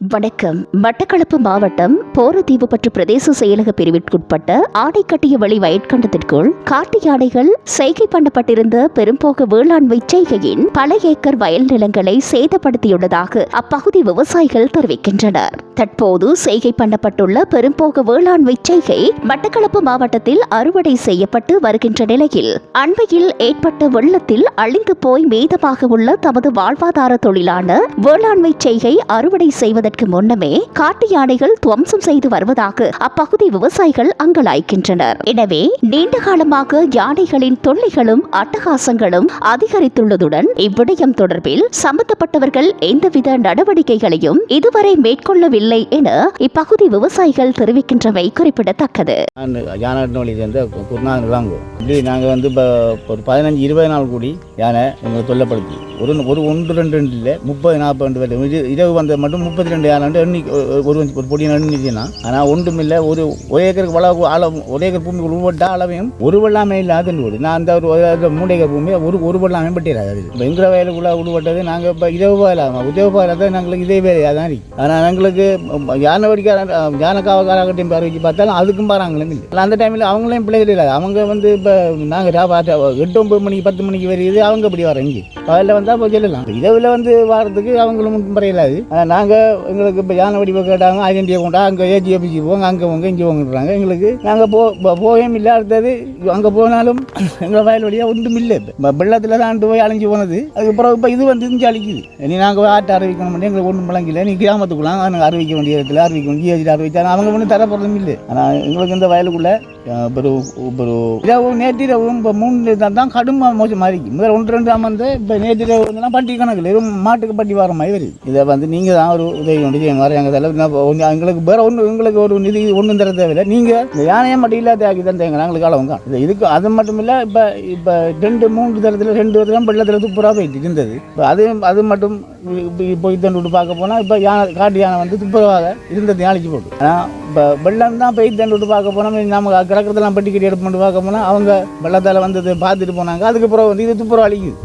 வணக்கம். மட்டக்களப்பு மாவட்டம் போரதீவு பற்று பிரதேச செயலக பிரிவிற்குட்பட்ட ஆடைக்கட்டிய வழி வயற்கண்டத்திற்குள் காட்டு யானைகள் செய்கை பண்ணப்பட்டிருந்த பெரும்போக வேளாண்மை செய்கையின் பல ஏக்கர் வயல் நிலங்களை சேதப்படுத்தியுள்ளதாக அப்பகுதி விவசாயிகள் தெரிவிக்கின்றனர். தற்போது செய்கை பண்ணப்பட்டுள்ள பெரும்போக வேளாண்மை செய்கை மட்டக்களப்பு மாவட்டத்தில் அறுவடை செய்யப்பட்டு வருகின்ற நிலையில். அண்மையில் ஏற்பட்ட வெள்ளத்தில் அழிந்து போய் மீதமாக உள்ள தமது வாழ்வாதார தொழிலான வேளாண்மை செய்கை அறுவடை செய்வதற்கு முன்னமே காட்டு யானைகள் துவம்சம் செய்து வருவதாக அப்பகுதி விவசாயிகள் அங்கலாய்க்கின்றனர் எனவே நீண்ட காலமாக யானைகளின் தொல்லைகளும் அட்டகாசங்களும் அதிகரித்துள்ளதுடன் இவ்விடயம் தொடர்பில் சம்பந்தப்பட்டவர்கள் எந்தவித நடவடிக்கைகளையும் இதுவரை மேற்கொள்ளவில்லை இல்லை என இப்பகுதி விவசாயிகள் தெரிவிக்கின்றவை குறிப்பிடத்தக்கது. யானை சேர்ந்த குருநாதன் வாங்குவோம் இப்படி நாங்கள் வந்து இப்போ ஒரு பதினஞ்சு இருபது நாள் கூடி யானை எங்களை தொல்லப்படுத்தி. ஒரு ஒரு ஒன்று ரெண்டு ரெண்டு இல்லை முப்பது நாற்பது ரெண்டு பேர். இது இரவு வந்தது மட்டும் முப்பத்தி ரெண்டு யானை எண்ணி ஒரு ஒரு பொடி எண்ணிச்சுன்னா ஆனால் ஒன்றும் இல்லை ஒரு ஒரு ஏக்கருக்கு வளவு அளவு ஒரு ஏக்கர் பூமி உருவட்டா அளவையும் ஒரு வெள்ளாமை இல்லாத நான் அந்த ஒரு மூணு ஏக்கர் பூமி ஒரு ஒரு வெள்ளாமை பட்டியலாது இப்போ எங்கிற வயலுக்குள்ள உருவட்டது நாங்கள் இப்போ இரவு பாயிலாம உதவி தான் நாங்களுக்கு இதே வேலையாக தான் இருக்குது ஆனால் எங்களுக்கு யானை வடிக்கார யானை காவக்காரர்கிட்டையும் பேர் வச்சு பார்த்தாலும் அதுக்கும் பாருங்களும் இல்லை அந்த டைமில் அவங்களையும் பிள்ளைகள் இல்லை அவங்க வந்து இப்போ நாங்கள் எட்டு ஒம்பது மணிக்கு பத்து மணிக்கு வருது அவங்க இப்படி வரோம் அதில் வந்தால் போய் சொல்லலாம். இரவில் வந்து வாரத்துக்கு அவங்களும் ஒன்றும் பறையிலாது நாங்கள் எங்களுக்கு இப்போ யானை வடிவை கேட்டாங்க ஐடென்டியை கொண்டா அங்கே ஏஜி ஆஃபீஸுக்கு போங்க அங்கே போங்க இங்கே போங்கன்றாங்க. எங்களுக்கு நாங்கள் போ போ- போகவும் இல்லை. அடுத்தது அங்கே போனாலும் எங்கள் வயல் வழியாக ஒன்றும் இல்லை. இப்போ வெள்ளத்தில் தான் போய் அழிஞ்சு போனது. அதுக்கப்புறம் இப்போ இது வந்து இஞ்சி அழிக்குது. இனி நாங்கள் ஆட்டை அறிவிக்கணும் எங்களுக்கு ஒன்றும் முழங்கில நீ கிராமத்துக்குள்ள நாங்கள் அறிவிக்க வேண்டிய இடத்துல அறிவிக்க வேண்டிய ஏஜில் அறிவிச்சா அவங்க ஒன்றும் தரப்படுறதும் இல்லை ஆனால் எங்களுக்கு இந்த வயலுக்குள்ள அஹ், ஒரு ஒரு இரவு நேற்றிரவும் இப்போ மூணு தான் தான் கடும் மோசமாக இருக்கு முதல் ஒன்று ரெண்டு வந்து இப்போ நேற்றிரவு வந்து பட்டி கணக்கில் வெறும் மாட்டுக்கு பட்டி வர மாதிரி வருது இதை வந்து நீங்கள் தான் ஒரு உதவி கொண்டு செய்ய மாதிரி எங்கள் தலைவர் எங்களுக்கு வேறு ஒன்று எங்களுக்கு ஒரு நிதி ஒன்றும் தர தேவையில்லை நீங்கள் இந்த யானையை மட்டும் இல்லாத ஆக்கி தான் தேங்க நாங்களுக்கு அளவுங்க இது இதுக்கு அது மட்டும் இல்லை இப்போ இப்போ ரெண்டு மூன்று தரத்தில் ரெண்டு தரம் வெள்ளத்தில் துப்புரா போயிட்டு இருந்தது இப்போ அது அது மட்டும் போய் தண்டு பார்க்க போனால் இப்போ யானை காட்டு யானை வந்து துப்புரவாக இருந்தது நாளைக்கு போட்டு. ஆனால் இப்போ வெள்ளம் தான் போய் தண்டு விட்டு பார்க்க போனால் நம்ம கிடக்கிறதெல்லாம் பட்டி கட்டி எடுப்பு பார்க்க போனால் அவங்க வெள்ளத்தால் வந்தது பார்த்துட்டு போனாங்க. அதுக்கப்புறம் வந்து இது துப்புரம் அழிக்குது.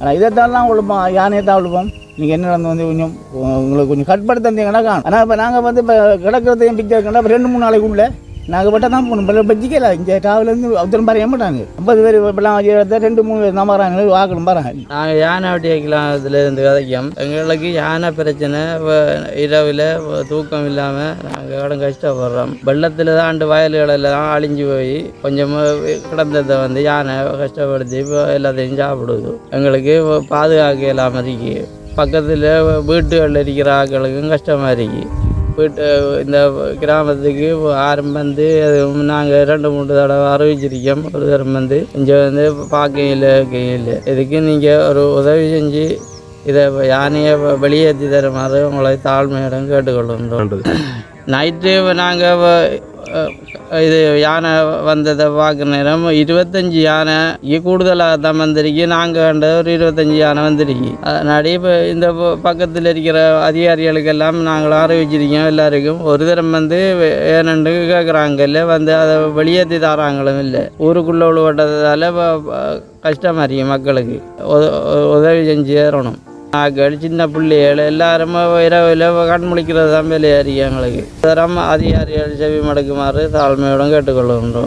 ஆனால் இதைத்தான் உழுப்போம். யானையை தான் உழுப்போம். நீங்கள் என்ன நடந்து வந்து கொஞ்சம் உங்களுக்கு கொஞ்சம் கட்படுத்த காணும். ஆனால் இப்போ நாங்கள் வந்து இப்போ கிடக்கிறதையும் பிக்சர் ரெண்டு மூணு நாளைக்குள்ளே நாங்கள் தான் போகணும். இப்போ பச்சிக்கல இங்கே டிராவலேருந்து ஒருத்தரும் பாரு மாட்டாங்க ஐம்பது பேர் இப்பெல்லாம் வச்சு ரெண்டு மூணு பேர் தான் வராங்க. வாக்கணும் பாருங்க நாங்கள் யானை வெட்டிக்கலாம் அதில் இருந்து கதைக்கும் எங்களுக்கு யானை பிரச்சனை இரவில் தூக்கம் இல்லாமல் நாங்கள் கடன் கஷ்டப்படுறோம். வெள்ளத்தில் தான் ஆண்டு வயல்களில் தான் அழிஞ்சு போய் கொஞ்சமாக கிடந்ததை வந்து யானை கஷ்டப்படுத்தி இப்போ எல்லாத்தையும் சாப்பிடுது. எங்களுக்கு பாதுகாக்க இல்லாமல் இருக்கு. பக்கத்தில் வீட்டுகளில் இருக்கிற ஆட்களுக்கும் கஷ்டமாக இருக்குது வீட்டு இந்த கிராமத்துக்கு ஆரம் வந்து நாங்கள் ரெண்டு மூணு தடவை அறிவிச்சிருக்கோம். ஒரு தரம் வந்து இங்கே வந்து பார்க்கையில் கையில் இதுக்கு நீங்கள் ஒரு உதவி செஞ்சு இதை யானையை வெளியேற்றி தருமாறு உங்களை தாழ்மையிடம் கேட்டுக்கொள்கின்றோம். நைட்டு நாங்கள் இது யானை வந்ததை பார்க்குற நேரம் இருபத்தஞ்சி யானை கூடுதலாக தான் வந்திருக்கு. நாங்கள் கண்ட ஒரு இருபத்தஞ்சி யானை வந்திருக்கு. அதனாடி இப்போ இந்த பக்கத்தில் இருக்கிற அதிகாரிகளுக்கெல்லாம் நாங்கள் அறிவிச்சிருக்கோம் எல்லாருக்கும். ஒரு தரம் வந்து ஏனென்று கேட்குறாங்க இல்லை வந்து அதை வெளியேற்றி தராங்களும் இல்லை. ஊருக்குள்ளே உள்ள கஷ்டமாக இருக்கு மக்களுக்கு. உதவி செஞ்சு ஏறணும். ஆக்கள் சின்ன பிள்ளைகள் எல்லாருமே இரவு இரவு கண் முழிக்கிறது தான் வேலையாக இருக்கு எங்களுக்கு. தரம் அதிகாரிகள் செவி மடக்குமாறு தாழ்மையுடன் கேட்டுக்கொள்கின்றோம்.